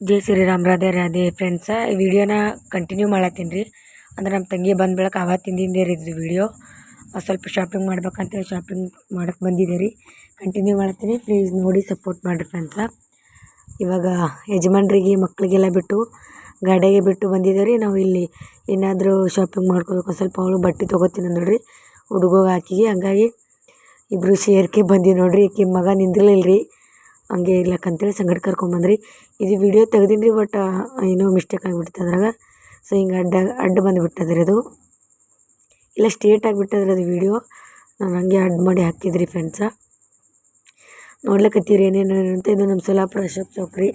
ಜೈ Shriram, Radhe Radhe friends ಈ ವಿಡಿಯೋನ continue ಮಾಡತ್ತೀನಿ ರೀ. ಅಂದ್ರೆ ನಮ್ಮ ತಂಗಿ ಬಂದ ಬೆಳಕ ಆವತ್ತಿಂದಿಂದ ರೀ ವಿಡಿಯೋ ಸ್ವಲ್ಪ ಶಾಪಿಂಗ್ ಮಾಡ್ಬೇಕಂತೇಳಿ ಶಾಪಿಂಗ್ ಮಾಡಕ್ಕೆ ಬಂದಿದ್ದೆ ರೀ. ಕಂಟಿನ್ಯೂ ಮಾಡತ್ತೀನಿ ಪ್ಲೀಸ್ ನೋಡಿ ಸಪೋರ್ಟ್ ಮಾಡಿರಿ ಫ್ರೆಂಡ್ಸ ಇವಾಗ ಯಜಮಾನ್ರಿಗೆ ಮಕ್ಕಳಿಗೆಲ್ಲ ಬಿಟ್ಟು ಗಾಡಿಗೆ ಬಿಟ್ಟು ಬಂದಿದ್ದೇವೆ ರೀ. ನಾವು ಇಲ್ಲಿ ಏನಾದರೂ ಶಾಪಿಂಗ್ ಮಾಡ್ಕೋಬೇಕು ಸ್ವಲ್ಪ ಅವಳು ಬಟ್ಟೆ ತೊಗೋತೀನಿ ನೋಡ್ರಿ ಹುಡುಗೋಗಿ ಹಾಕಿಗೆ, ಹಂಗಾಗಿ ಇಬ್ಬರು ಸೇರ್ಕೆ ಬಂದೀವಿ ನೋಡಿರಿ. ಈಕೆ ಮಗ ನಿಂದಿರ್ಲಿಲ್ಲ ರೀ ಹಂಗೆ ಇರ್ಲಕ್ಕಂತೇಳಿ ಸಂಗಡ ಕರ್ಕೊಂಬಂದ್ರಿ ಇದು ವಿಡಿಯೋ ತೆಗ್ದೀನಿ ಬಟ್ ಏನೋ ಮಿಸ್ಟೇಕ್ ಆಗಿಬಿಡ್ತು ಅದ್ರಾಗ. ಸೊ ಹಿಂಗೆ ಅಡ್ಡ ಅಡ್ಡ ಬಂದುಬಿಟ್ಟದ್ರಿ ಅದು. ಇಲ್ಲ ಸ್ಟ್ರೇಟ್ ಆಗಿಬಿಟ್ಟದ್ರಿ ಅದು ವಿಡಿಯೋ ನಾನು ಹಂಗೆ ಅಡ್ಡ ಮಾಡಿ ಹಾಕಿದ್ರಿ ಫ್ರೆಂಡ್ಸ ನೋಡ್ಲಿಕ್ಕತ್ತೀರಿ ಏನೇನು ಅಂತ. ಇದು ನಮ್ಮ ಸೊಲ್ಲಾಪುರ ಅಶೋಕ್ ಚೌಕ್ ರೀ.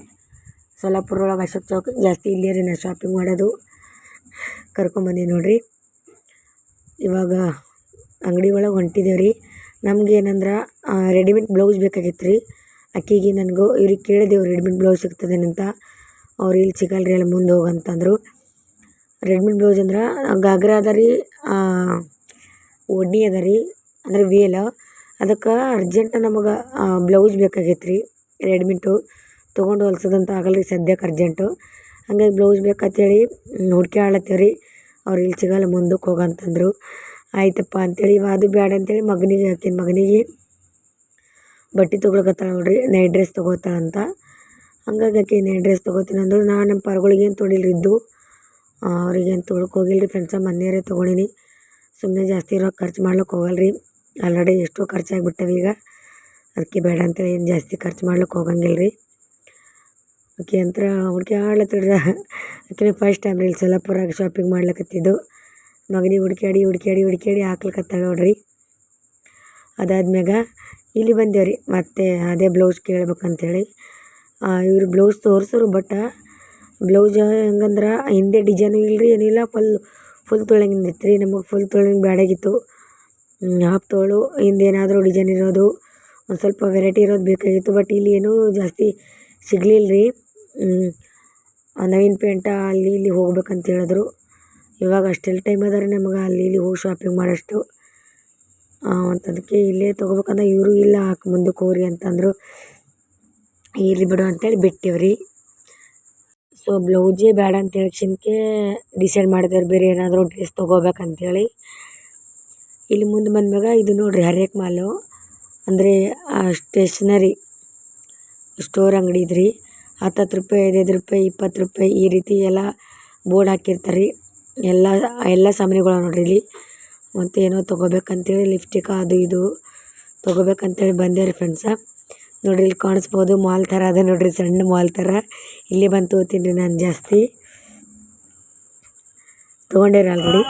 ಸೊಲ್ಲಾಪುರ ಒಳಗೆ ಅಶೋಕ್ ಚೌಕ್. ಜಾಸ್ತಿ ಇಲ್ಲೇ ರೀ ನಾನು ಶಾಪಿಂಗ್ ಮಾಡೋದು. ಕರ್ಕೊಂಬಂದಿ ನೋಡಿರಿ. ಇವಾಗ ಅಂಗಡಿ ಒಳಗೆ ಹೊಂಟಿದ್ದೇವೆ ರೀ ನಮ್ಗೆ ಏನಂದ್ರೆ ರೆಡಿಮೇಡ್ ಬ್ಲೌಸ್ ಬೇಕಾಗಿತ್ತು ರೀ ಅಕ್ಕಿಗೆ ನನಗೂ ಇವ್ರಿಗೆ ಕೇಳಿದೆವು ರೆಡ್ಮಿಟ್ ಬ್ಲೌಸ್ ಸಿಗ್ತದೇನಂತ. ಅವ್ರು, ಇಲ್ಲಿ ಸಿಗಲ್ಲ ರೀ ಅಲ್ಲಿ ಮುಂದೆ ಹೋಗಂತಂದರು ರೆಡ್ಮಿಟ್ ಬ್ಲೌಸ್ ಅಂದ್ರೆ ಗಾಗ್ರ ಅದ ರೀ ಒಡ್ನಿ ಅದ ರೀ, ಅಂದ್ರೆ ವೇಲ್ ಅದಕ್ಕೆ ಅರ್ಜೆಂಟ್ ನಮಗೆ ಬ್ಲೌಸ್ ಬೇಕಾಗೈತೆ ರೀ ರೆಡಿಮೇಡು ತೊಗೊಂಡು ಹೊಲ್ಸೋದಂತ ಆಗಲ್ಲ ರೀ ಸದ್ಯಕ್ಕೆ ಅರ್ಜೆಂಟು ಹಂಗಾಗಿ ಬ್ಲೌಸ್ ಬೇಕಂತೇಳಿ ಹೇಳಿ ರೀ ಅವ್ರು, ಇಲ್ಲಿ ಸಿಗಲ್ಲ, ಮುಂದಕ್ಕೆ ಹೋಗಂತಂದರು ಆಯ್ತಪ್ಪ ಅಂತೇಳಿ ಅದು ಬೇಡ ಅಂತೇಳಿ ಮಗನಿಗೆ, ಆಕಿನ ಮಗನಿಗೆ ಬಟ್ಟೆ ತೊಗೊಳಕತ್ತಾಳ ನೋಡ್ರಿ ನೈಟ್ ಡ್ರೆಸ್ ತೊಗೋತಾಳಂತ ಹಂಗಾಗಿ ಆಕೆ ನೈಟ್ ಡ್ರೆಸ್ ತೊಗೋತೀನಿ ಅಂದಳು. ನಾನು ನಮ್ಮ ಪಾರ್ಗಳಿಗೇನು ತೊಳಿಲ್ರಿ ಇದ್ದು? ಅವ್ರಿಗೇನು ತೊಗೊಳಕ್ಕೆ ಹೋಗಿಲ್ರಿ ಫ್ರೆಂಡ್ಸ ಮನೆಯವರೇ ತೊಗೊಳಿನಿ. ಸುಮ್ಮನೆ ಜಾಸ್ತಿ ರೊಕ್ಕ ಖರ್ಚು ಮಾಡ್ಲಿಕ್ಕೆ ಹೋಗಲ್ರಿ. ಆಲ್ರೆಡಿ ಎಷ್ಟೋ ಖರ್ಚಾಗಿಬಿಟ್ಟವೆ ಈಗ. ಅದಕ್ಕೆ ಬೇಡ ಅಂತೇಳಿ ಏನು ಜಾಸ್ತಿ ಖರ್ಚು ಮಾಡ್ಲಿಕ್ಕೆ ಹೋಗಂಗಿಲ್ಲ ರೀ ಆಕೆ ಅಂತ ಆಡ್ಲತ್ತಿಡ್ರ ಆಕೆ ಫಸ್ಟ್ ಟೈಮ್ ರೀ ಸೊಲ್ಲಾಪುರಾಗ ಶಾಪಿಂಗ್ ಮಾಡ್ಲಕತ್ತಿದ್ದು. ಮಗನಿಗೆ ಹುಡುಕ್ಯಾಡಿ ಹುಡುಕ್ಯಾಡಿ ಹುಡುಕ್ಯಾಡಿ ಹಾಕ್ಲಿಕತ್ತಾಳ ನೋಡ್ರಿ. ಅದಾದ್ಮ್ಯಾಗ ಇಲ್ಲಿ ಬಂದೇವೆ ರೀ. ಮತ್ತೆ ಅದೇ ಬ್ಲೌಸ್ ಕೇಳ್ಬೇಕಂತೇಳಿ. ಇವರು ಬ್ಲೌಸ್ ತೋರ್ಸೋರು ಬಟ್ ಬ್ಲೌಸ್ ಹೆಂಗಂದ್ರೆ ಹಿಂದೆ ಡಿಸೈನು ಇಲ್ಲ ರೀ ಏನಿಲ್ಲ ಫುಲ್ ಫುಲ್ ತೊಳಂಗಿಂದ ಇತ್ತು ರೀ ನಮಗೆ ಫುಲ್ ತೊಳಂಗೆ ಬ್ಯಾಡಾಗಿತ್ತು. ಹಾಫ್ ತೋಳು ಹಿಂದೇನಾದರೂ ಡಿಸೈನ್ ಇರೋದು, ಒಂದು ಸ್ವಲ್ಪ ವೆರೈಟಿ ಇರೋದು ಬೇಕಾಗಿತ್ತು ಬಟ್ ಇಲ್ಲಿ ಏನೂ ಜಾಸ್ತಿ ಸಿಗಲಿಲ್ಲ ರೀ ನವೀನ್ ಪೇಂಟ ಅಲ್ಲಿ ಇಲ್ಲಿ ಹೋಗ್ಬೇಕಂತ ಹೇಳಿದ್ರು. ಇವಾಗ ಅಷ್ಟೆಲ್ಲ ಟೈಮ್ ಅದ ರೀ ನಮಗೆ, ಅಲ್ಲಿ ಇಲ್ಲಿ ಹೋಗಿ ಶಾಪಿಂಗ್ ಮಾಡೋಷ್ಟು. ಮತ್ತು ಅದಕ್ಕೆ ಇಲ್ಲೇ ತಗೋಬೇಕಂದ್ರೆ ಇವರು ಇಲ್ಲ, ಹಾಕಿ ಮುಂದಕ್ಕೆ ಹೋಗ್ರಿ ಅಂತಂದರು. ಇರಲಿ ಬಿಡು ಅಂತೇಳಿ ಬಿಟ್ಟೇವೆ ರೀ ಸೊ ಬ್ಲೌಸೇ ಬೇಡ ಅಂತ ಹೇಳಕ್ಷನ್ಕೆ ಡಿಸೈಡ್ ಮಾಡಿದೇವ್ರಿ ಬೇರೆ ಏನಾದರೂ ಡ್ರೆಸ್ ತೊಗೋಬೇಕಂತೇಳಿ. ಇಲ್ಲಿ ಮುಂದೆ ಬಂದಾಗ ಇದು ನೋಡಿರಿ ಹರೇಕ್ ಮಾಲು. ಅಂದರೆ ಸ್ಟೇಷ್ನರಿ ಸ್ಟೋರ್ ಅಂಗಡಿ ಇದ್ರಿ. ಹತ್ತತ್ತು ರೂಪಾಯಿ, ಐದೈದು ರೂಪಾಯಿ, ಇಪ್ಪತ್ತು ರೂಪಾಯಿ ಈ ರೀತಿ ಎಲ್ಲ ಬೋರ್ಡ್ ಹಾಕಿರ್ತಾರೆ ರೀ ಎಲ್ಲ ಎಲ್ಲ ಸಾಮಾನುಗಳು ನೋಡ್ರಿ ಇಲ್ಲಿ. ಮತ್ತು ಏನೋ ತೊಗೋಬೇಕಂತೇಳಿ ಲಿಪ್ಸ್ಟಿಕ್ ಅದು ಇದು ತೊಗೋಬೇಕಂತೇಳಿ ಬಂದೆ ರೀ ಫ್ರೆಂಡ್ಸ ನೋಡಿರಿ ಇಲ್ಲಿ ಕಾಣಿಸ್ಬೋದು ಮಾಲ್ ಥರ ಅದ ನೋಡಿರಿ, ಸಣ್ಣ ಮಾಲ್ ಥರ. ಇಲ್ಲಿ ಬಂದು ತೊಗೋತೀನಿ ರೀ ನಾನು ಜಾಸ್ತಿ. ತೊಗೊಂಡೇರಿ ಆಲ್ರೆಡಿ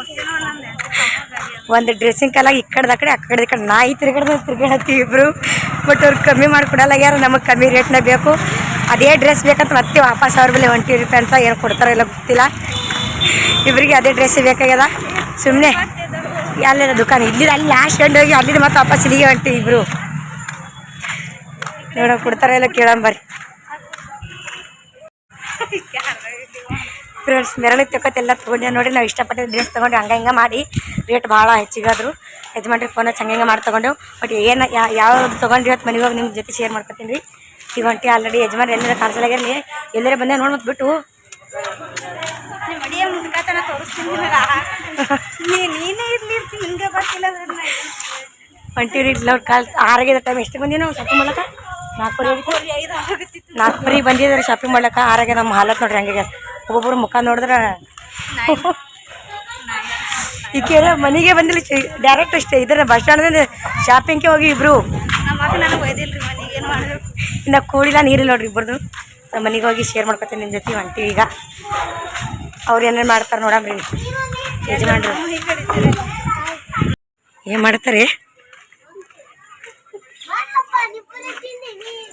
ಒಂದು ಡ್ರೆಸ್ಸಿಂಗ್ ಕಾಲಾಗಿ ಈ ಕಡೆದ ಕಡೆ, ಆ ಕಡೆ ಈ ಕಡೆ ನಾಯಿ ತಿರ್ಗಾಡ್ದ ತಿರ್ಗಾಡತ್ತೀವಿ ಇಬ್ಬರು ಬಟ್ ಅವ್ರು ಕಮ್ಮಿ ಮಾಡಿಕೊಡಲ್ಲ ಯಾರು, ನಮಗೆ ಕಮ್ಮಿ ರೇಟ್ನಾಗ ಬೇಕು. ಅದೇ ಡ್ರೆಸ್ ಬೇಕಂತ ಮತ್ತೆ ವಾಪಸ್ ಅವ್ರ ಮೇಲೆ ಹೊಂಟಿರಿ ಫ್ರೆಂಡ್ಸ ಏನು ಕೊಡ್ತಾರೋ ಇಲ್ಲ ಗೊತ್ತಿಲ್ಲ. ಇಬ್ಬರಿಗೆ ಅದೇ ಡ್ರೆಸ್ ಬೇಕಾಗ್ಯದ. ಸುಮ್ಮನೆ ಅಲ್ಲಿದ ದುಕಾನ್ ಇಲ್ಲಿ ಅಲ್ಲಿ ಲಾಸ್ಟ್ ಎಂಡ್ ಹೋಗಿ ಅಲ್ಲಿಂದ ಮತ್ತೆ ವಾಪಸ್ ಇಲ್ಲಿಗೆ ಹೊಂಟಿವಿ ಇಬ್ರು. ನೋಡೋ ಕೊಡ್ತಾರ ಇಲ್ಲ ಕೇಳಂಬರ್ರಿ ಫ್ರೆಂಡ್ಸ್ ಮೆರಳಿಗೆ ತಗೋತೆಲ್ಲ ತೊಗೊಂಡೆ ನೋಡಿ, ನಾವು ಇಷ್ಟಪಟ್ಟಿದ್ದು ಡ್ರೆಸ್ ತೊಗೊಂಡು ಹಂಗೆ ಹಿಂಗೆ ಮಾಡಿ ರೇಟ್ ಭಾಳ ಹೆಚ್ಚಿಗಾದ್ರು. ಯಜಮಾನ್ರಿಗೆ ಫೋನ್ ಹಚ್ಚಿ ಹಂಗೆ ಮಾಡಿ ತೊಗೊಂಡು ಬಟ್ ಏನು ಯಾವ್ದು ತೊಗೊಂಡು ಇವತ್ತು ಮನೆಗೆ ಹೋಗಿ ನಿಮ್ಮ ಜೊತೆ ಶೇರ್ ಮಾಡ್ಕೊತೀನಿ. ರೀ ಈಗ ಹೊಂಟಿ ಆಲ್ರೆಡಿ ಯಜಮಾನ್ ಎಲ್ಲರ ಕಾಣಿಸಲಾಗಿರಲಿ ಎಲ್ಲರೇ ಬಂದೆ ನೋಡಿ ಬಿಟ್ಟು ನೀನೇ ಇರ್ಲಿ ಹಿಂಗೆ ಬರ್ತಿಲ್ಲ ಹೊಂಟಿವ್ರಿ ಇಲ್ಲವ್ರ ಕಾಲ್ ಆರಾಗಿದೆ ಟೈಮ್ ಎಷ್ಟು ಬಂದಿ ನಾವು ಶಾಪಿಂಗ್ ಮಾಡಕ್ಕೆ? ನಾಲ್ಕುವರೆ ಬಂದಿದ್ರೆ ಬಂದಿದ್ದಾರೆ ಶಾಪಿಂಗ್ ಮಾಡ್ಲಕ್ಕೆ ಆರಾಗೆ ನಮ್ಮ ಹಾಲತ್ ನೋಡ್ರಿ ಹಂಗೆ ಒಬ್ಬೊಬ್ರು ಮುಖ ನೋಡಿದ್ರೆ? ಈಕೆಲ್ಲ ಮನೆಗೆ ಬಂದಿಲ್ಲ ಡೈರೆಕ್ಟ್ ಅಷ್ಟೇ. ಇದ್ರ ಬಸ್ ಸ್ಟ್ಯಾಂಡ್ದಿಂದ ಶಾಪಿಂಗ್ಗೆ ಹೋಗಿ ಇಬ್ರು. ಇನ್ನು ಕೂಡಿಲ್ಲ ನೀರಿಲ್ಲ ನೋಡ್ರಿ ಇಬ್ಬರದು ನಮ್ಮ ಮನೆಗೆ ಹೋಗಿ ಶೇರ್ ಮಾಡ್ಕೊತೀನಿ ನಿಮ್ಮ ಜೊತೆ ಹೊಂಟಿವಿ ಈಗ. ಅವ್ರು ಏನೇನು ಮಾಡ್ತಾರೆ ನೋಡಮ್ರಿ. ಯಜಮಾನ್ರು. ಏನ್ ಮಾಡ್ತಾರೆ?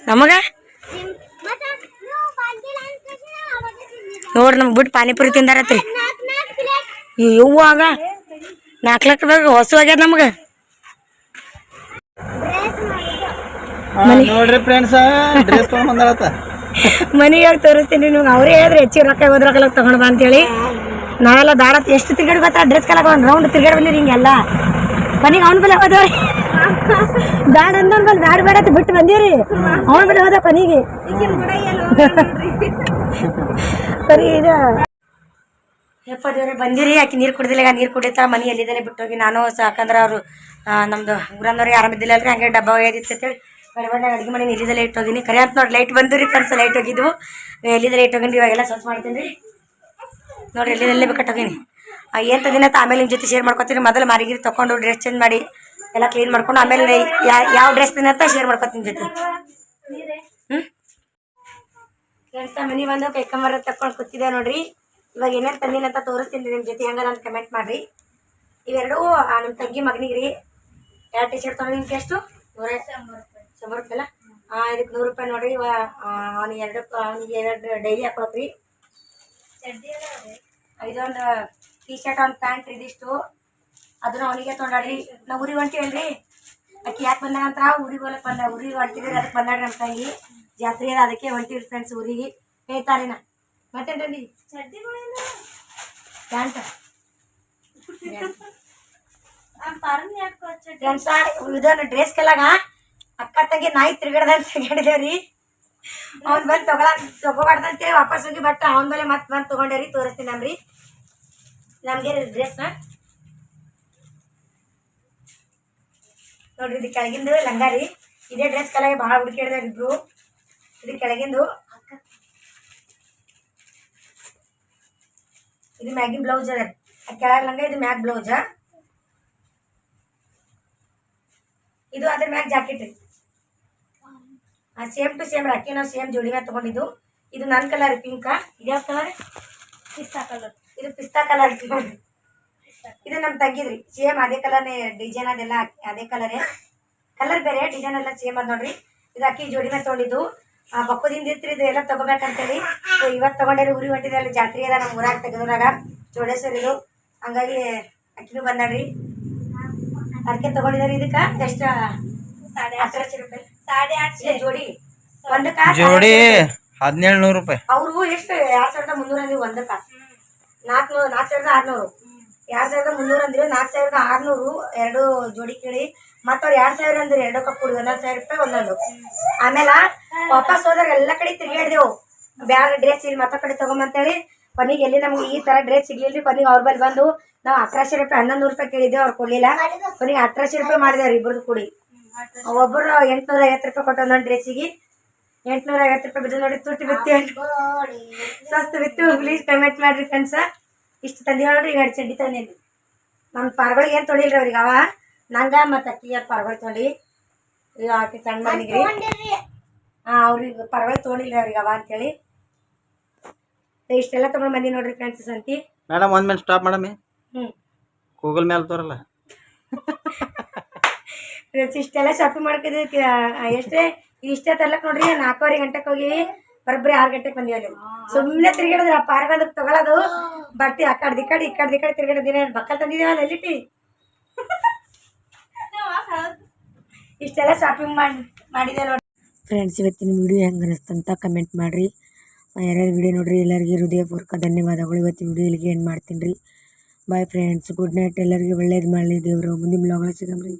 ನಮಗ? ನೋಡ್ರಿ ನಮ್ಗೆ ಬಿಟ್ಟು ಪಾನಿಪುರಿ ತಿಂದಾರತ್ರಿ. ಇವು ಆಗ ನಾಲ್ಕು ಲಕ್ಷದಾಗ ಹೊಸು ಆಗ್ಯದ ನಮ್ಗೆ. ನೋಡ್ರಿ ಫ್ರೆಂಡ್ಸ್ ಡ್ರೆಸ್ ತೊಗೊಂಡ್ ಬಂದಾಳತ್ತ. ಮನೆಗೆ ಹೋಗಿ ತೋರಿಸ್ತೀನಿ. ನಿಮ್ಗೆ ಅವರೇ ಹೇಳಿದ್ರೆ ಹೆಚ್ಚಿಗೆ ರೊಕ್ಕ ಹೋದ್ರ ಕಲಕ್ ತಗೊಂಡ್ ಬಾ ಅಂತೇಳಿ. ನಾವೆಲ್ಲ ದಾಡತ್ ಎಷ್ಟು ತಿರ್ಗಾಡಿ ಬತ್ತ ಡ್ರೆಸ್ ಕಲಕ್ ಒಂದು ರೌಂಡ್ ತಿರ್ಗಾಡಿ ಬಂದಿರಿ ಹಿಂಗೆಲ್ಲ. ಮನೆಗೆ ಅವ್ನ ಬಲ ಹೋದವ್ರಿ. ಬ್ಯಾಡ ಅಂದ್ ಬಲ್ ಬ್ಯಾಡ ಬೇಡ ಬಿಟ್ಟು ಬಂದಿರಿ. ಅವ್ನ ಬಲ ಹೋದ ಕೊನೆಗೆ. ಸರಿ, ಇದ. ಯಪ್ಪ ದೇವ್ರೆ, ಬಂದಿರಿ. ಆಕೆ ನೀರು ಕುಡಿದಿಲ್ಲ. ನೀರು ಕುಡಿತಾ ಮನೆ ಎಲ್ಲಿದ್ದಾರೆ ಬಿಟ್ಟೋಗಿ. ನಾನು ಸಾಕಂದ್ರೆ ಅವರು ನಮ್ದು ಊರನ್ನವ್ರಿಗೆ ಆರಾಮಿದ್ದಿಲ್ಲ ಅಲ್ರಿ? ಹಂಗೆ ಡಬ್ಬ ಒಯ್ದಿತ್ತು ಅಂತೇಳಿ. ಗಡಬಡ ಅಡುಗೆ ಮನೆ ಎಲ್ಲಿದೆ ಲೈಟ್ ಹೋಗಿನಿ. ಕರೆ ಅಂತ ನೋಡಿ ಲೈಟ್ ಬಂದು ರೀ ಲೈಟ್ ಹೋಗಿದ್ವು. ಎಲ್ಲಿದೆ ಲೈಟ್ ಹೋಗಿನಿ, ಇವಾಗೆಲ್ಲ ಸ್ವಚ್ಛ ಮಾಡ್ತೀನಿ ರೀ. ನೋಡ್ರಿ ಎಲ್ಲಿದೆಲ್ಲೇ ಬೇಕಾಟ್ ಹೋಗಿನಿ. ಏನು ತಂದಿನ ಆಮೇಲೆ ನಿಮ್ಮ ಜೊತೆ ಶೇರ್ ಮಾಡ್ಕೊತೀನಿ. ಮೊದಲು ಮಾರಿಗಿರಿ ತೊಗೊಂಡು ಡ್ರೆಸ್ ಚೇಂಜ್ ಮಾಡಿ, ಎಲ್ಲ ಕ್ಲೀನ್ ಮಾಡ್ಕೊಂಡು ಆಮೇಲೆ ಯಾವ ಡ್ರೆಸ್ ತಿನ್ನತ್ತ ಶೇರ್ ಮಾಡ್ಕೊತೀನಿ ಜೊತೆ. ಹ್ಞೂ ಫ್ರೆಂಡ್ಸ್ ಮನೆ ಬಂದು ಕೈಕಂಬರ ತಕೊಂಡು ಕೂತಿದ್ದೆ ನೋಡ್ರಿ. ಇವಾಗ ಏನೇನು ತಂದಿನ ಅಂತ ತೋರಿಸ್ತೀನಿ ನಿಮ್ಮ ಜೊತೆ. ಹೆಂಗಲ್ಲ ಅಂತ ಕಮೆಂಟ್ ಮಾಡಿರಿ. ಇವೆರಡು ನಮ್ಮ ತಂಗಿ ಮಗನಿಗೆ ರೀ. ಎರಡು ಟಿ ಶರ್ಟ್ ತೊಗೊಂಡು ನಿಮ್ಗೆ ಎಷ್ಟು? ನೂರ ಶಂಬರ್ ರೂಪಾಯಿ ಅಲ್ಲ ಹಾಂ ಇದಕ್ಕೆ ನೂರು ರೂಪಾಯಿ ನೋಡಿ ಇವ ಅವನಿಗೆ ಎರಡು ಅವನಿಗೆ ಎರಡು ಡೈಲಿ ಹಾಕೊಳಕ್ರಿ ಇದೊಂದು ಟೀ ಶರ್ಟ್ ಒಂದು ಪ್ಯಾಂಟ್ ಇದಿಷ್ಟು. ಅದನ್ನ ಅವನಿಗೆ ತೊಗೊಂಡಾಡ್ರಿ. ನಾವು ಊರಿಗೆ ಹೊಂಟೀವಲ್ರಿ? ಅಕ್ಕಿ ಯಾಕೆ ಬಂದಾಗ ಅಂತ? ಊರಿಗೆ ಹೋಲಕ್ ಬಂದ ಊರಿಗೆ ಹೊಂಟಿದ್ರಿ ಅದಕ್ಕೆ ಬಂದಾಡ್ರಿ ನಮ್ಮ ತಂಗಿ. ಜಾತ್ರೆ ಅದ ಅದಕ್ಕೆ ಹೊಂಟಿವ್ರಿ ಫ್ರೆಂಡ್ಸ್ ಊರಿಗೆ. ಹೇಳ್ತಾರಿನ ಮತ್ತೇನು ತಂದಿ? ಪ್ಯಾಂಟ್. ಇದನ್ನ ಡ್ರೆಸ್ ಕೆಲಾಗ ಅಕ್ಕ ತಂಗಿ ನಾಯಿ ತಿರ್ಗಾಡ್ದಂತ ತಿರ್ಗಾಡಿದೇವ್ರಿ ಅವ್ನ ಮೇಲೆ ತಗೊಳಕ್ ತಗೋಬಾರ್ದು ಅಂತೇಳಿ ವಾಪಸ್ ಹೋಗಿ ಬಟ್ ಅವನ ಮೇಲೆ ಮತ್ತೆ ಬಂದು ತಗೊಂಡೇವ್ರಿ ತೋರಿಸ್ತೀನಿ ನಮ್ರಿ. ನಮಗೆ ಡ್ರೆಸ್ ನೋಡ್ರಿ, ಇದು ಕೆಳಗಿಂದು ಲಂಗ ರೀ. ಇದೇ ಡ್ರೆಸ್ ಕಲಾಗಿ ಭಾಳ ಹುಡುಕಿಡ್ದಾರ ಇಬ್ರು. ಇದು ಕೆಳಗಿಂದು ಇದು ಮ್ಯಾಗಿನ್ ಬ್ಲೌಸ್ ಅದ. ಕೆಳಗೆ ಲಂಗ, ಇದು ಮ್ಯಾಗ್ ಬ್ಲೌಸ. ಇದು ಅದ್ರ ಮ್ಯಾಗ್ ಜಾಕೆಟ್ ರೀ. ಸೇಮ್ ಟು ಸೇಮ್ ರಾಕಿನ ಸೇಮ್ ಜೋಡಿ ತೊಗೊಂಡಿದ್ದು. ಇದು ನನ್ನ ಕಲರ್ ಪಿಂಕ್ ಇದ್ಯಾವ ಕಲರ್ ಪಿಸ್ತಾ ಕಲರ್ ಇದು ಪಿಸ್ತಾ ಕಲರ್ ಇದು ನಮ್ಮ ತಂಗಿದ್ರಿ ಸೇಮ್ ಅದೇ ಕಲರ್ನೇ ಡಿಸೈನ್ ಅದೆಲ್ಲ ಅದೇ ಕಲರೇ ಕಲರ್ ಬೇರೆ ಡಿಸೈನ್ ಎಲ್ಲ ಸೇಮ್ ಅದ ನೋಡ್ರಿ. ಇದು ಅಕ್ಕಿ ಜೋಡಿ ಮೇಲೆ ತೊಗೊಂಡಿದ್ದು. ಆ ಬಕ್ಕದಿಂದ ಇತ್ತು ಇದು ಎಲ್ಲ ತಗೋಬೇಕಂತೇಳಿ. ಸೊ ಇವತ್ತು ತಗೊಂಡೇರಿ ಉರಿ ಹೊಂಟಿದೆ. ಅಲ್ಲಿ ಜಾತ್ರೆ ಅದ ನಮ್ಮ ಊರಾಗ ತೆಗೆದ್ರಾಗ ಚೌಡೇಶ್ವರ ಇದು. ಹಂಗಾಗಿ ಅಕ್ಕಿನೂ ಬಂದಾಡ್ರಿ ಅದಕ್ಕೆ ತಗೊಂಡಿದ್ದಾರೆ ಇದಕ್ಕೆ. ಎಷ್ಟು? ಸಾಧ್ಯ ಹತ್ತು ಲಕ್ಷ ರೂಪಾಯಿ. ಜೋಡಿ. ಒಂದಕ್ಕ ಜೋಡಿ ಹದಿನೇಳು ನೂರು ರೂಪಾಯಿ. ಅವ್ರಿಗೂ ಎಷ್ಟು ಎರಡ್ ಸಾವಿರದ ಮುನ್ನೂರ ಅಂದ್ರಿ ಒಂದಕ್ಕ ನಾಲ್ಕುನೂರು ನಾಲ್ಕು ಸಾವಿರದ ಆರ್ನೂರು. ಎರಡ್ ಸಾವಿರದ ಮುನ್ನೂರ ಅಂದ್ರಿ ನಾಲ್ಕು ಸಾವಿರದ ಆರ್ನೂರು ಎರಡು ಜೋಡಿ ಕೇಳಿ. ಮತ್ತೆ ಅವ್ರು ಎರಡ್ ಸಾವಿರ ಅಂದ್ರೆ ಎರಡು ಕಪ್ ಕುಡಿ ಒಂದೊಂದ್ ಸಾವಿರ ರೂಪಾಯಿ ಒಂದೊಂದು. ಆಮೇಲೆ ವಾಪಸ್ ಹೋದಾಗ ಎಲ್ಲ ಕಡೆ ತಿರುಗಾಡ್ದೇವು ಬ್ಯಾರ ಡ್ರೆಸ್ ಇಲ್ಲಿ ಮತ್ತ ಕಡೆ ತಗೊಂಬಂತೇಳಿ. ಕೊನೆಗೆ ಎಲ್ಲಿ ನಮ್ಗೆ ಈ ತರ ಡ್ರೆಸ್ ಸಿಗ್ಲಿಲ್ಲ ಕೊನೆಗೆ ಅವ್ರ ಬಲ್ಲಿ ಬಂದು ನಾವು ಹತ್ತರಶೆ ರೂಪಾಯಿ ಹನ್ನೊಂದು ರೂಪಾಯಿ ಕೇಳಿದ್ದೇವೆ ಅವ್ರು ಕೊಡ್ಲಿಲ್ಲ. ಕೊನೆಗೆ ಹತ್ತರಶೆ ರೂಪಾಯಿ ಮಾಡಿದೇವ್ರಿ ಇಬ್ರದ್ದು ಕೂಡಿ. ಒಬ್ಬರು ಎಂಟ್ನೂರ ಐವತ್ತು ರೂಪಾಯಿ ಕೊಟ್ಟು ಒಂದೊಂದು ಡ್ರೆಸ್ಸಿಗೆ ಎಂಟ್ನೂರ ಐವತ್ತು ರೂಪಾಯಿ ಬಿದ್ದು ನೋಡಿ ತುಟ್ಟಿ ಬಿತ್ತಿ ಸ್ವಸ್ಥ ಬಿತ್ತು. ಪ್ಲೀಸ್ ಪೇಮೆಂಟ್ ಮಾಡ್ರಿ ಫ್ರೆಂಡ್ಸ ಇಷ್ಟು ತಂದಿ ನೋಡ್ರಿ ಈಗ ಎರಡು ಚಡ್ಡಿ ತಂದೇನಿ ನಮ್ಮ ಪಾರ್ಗಳಿಗೆ ಏನು ತೊಳಿಲ್ರಿ ಅವ್ರಿಗೆ ಅವ? ನಂಗೆ ಮತ್ತು ಅಕ್ಕಿಯ ಪಾರ್ಗಳು ತೊಳಿ? ಈಗ ಆಕೆ ಸಣ್ಣ ಮನೆಗೆ ಹಾಂ ಅವ್ರಿಗೆ ಪರವಾಗಿ ತೊಳಿಲ್ರಿ ಅವ್ರಿಗೆ ಅವ ಅಂತೇಳಿ. ಇಷ್ಟೆಲ್ಲ ತೊಗೊಂಡು ಬಂದಿ ನೋಡ್ರಿ ಫ್ರೆಂಡ್ಸ್ ಸಂತಿ. ಮೇಡಮ್ ಒಂದ್ ಮೇಲೆ ಸ್ಟಾಪ್ ಮಾಡಮ್ಮಿ. ಹ್ಞೂ ಗೂಗಲ್ ಮೇಲೆ ತೋರಲ್ಲ. ಇಷ್ಟೆಲ್ಲ ಶಾಪಿಂಗ್ ಮಾಡ್ಕಿದ್ದಕ್ಕೆ ಎಷ್ಟೇ ಇಷ್ಟೇ ತರ್ಲಕ್ ನೋಡ್ರಿ, ನಾಲ್ಕೂವರೆ ಗಂಟೆಗೆ ಹೋಗಿ ಬರೋಬ್ಬರಿ ಆರು ಗಂಟೆಗೆ ಬಂದಿವಿ ಅಲ್ಲಿ. ಸುಮ್ಮನೆ ತಿರ್ಗಾಡಿದ್ರೆ ಆ ಅದಕ್ಕೆ ತಗೊಳ್ಳೋದು ಬಟ್ಟೆ ಆ ಕಡೆ ದಿಕ್ಕಡೆ ಕಡೆ ಈ ಕಡೆ ದಿಕ್ಕಡೆ ಕಡೆ ತಿರ್ಗಾಡಿದ್ದೀನಿ ಬಕ್ಕಲ್ ತಂದಿದ್ದೀವಲ್ಲ ಎಲ್ಲಿಟ್ಟಿ ಇಷ್ಟೆಲ್ಲ ಶಾಪಿಂಗ್ ಮಾಡಿ, ಮಾಡಿದೆ ನೋಡಿ ಫ್ರೆಂಡ್ಸ್ ಇವತ್ತಿನ ವಿಡಿಯೋ ಹೆಂಗೆ ಅನಿಸ್ತಂತ ಕಮೆಂಟ್ ಮಾಡಿರಿ. ಯಾರ್ಯಾರು ವಿಡಿಯೋ ನೋಡ್ರಿ. ಎಲ್ಲರಿಗೂ ಹೃದಯಪೂರ್ವಕ ಧನ್ಯವಾದಗಳು. ಇವತ್ತಿನ ವಿಡಿಯೋ ಇಲ್ಲಿಗೆ ಏನು ಮಾಡ್ತೀನಿ ರೀ. ಬಾಯ್ ಫ್ರೆಂಡ್ಸ್ ಗುಡ್ ನೈಟ್ ಎಲ್ಲರಿಗೂ ಒಳ್ಳೇದು ಮಾಡಲಿ ದೇವರು. ಮುಂದಿನ ಬ್ಲಾಗ್ಗಳು ಸಿಗಮ್ರಿ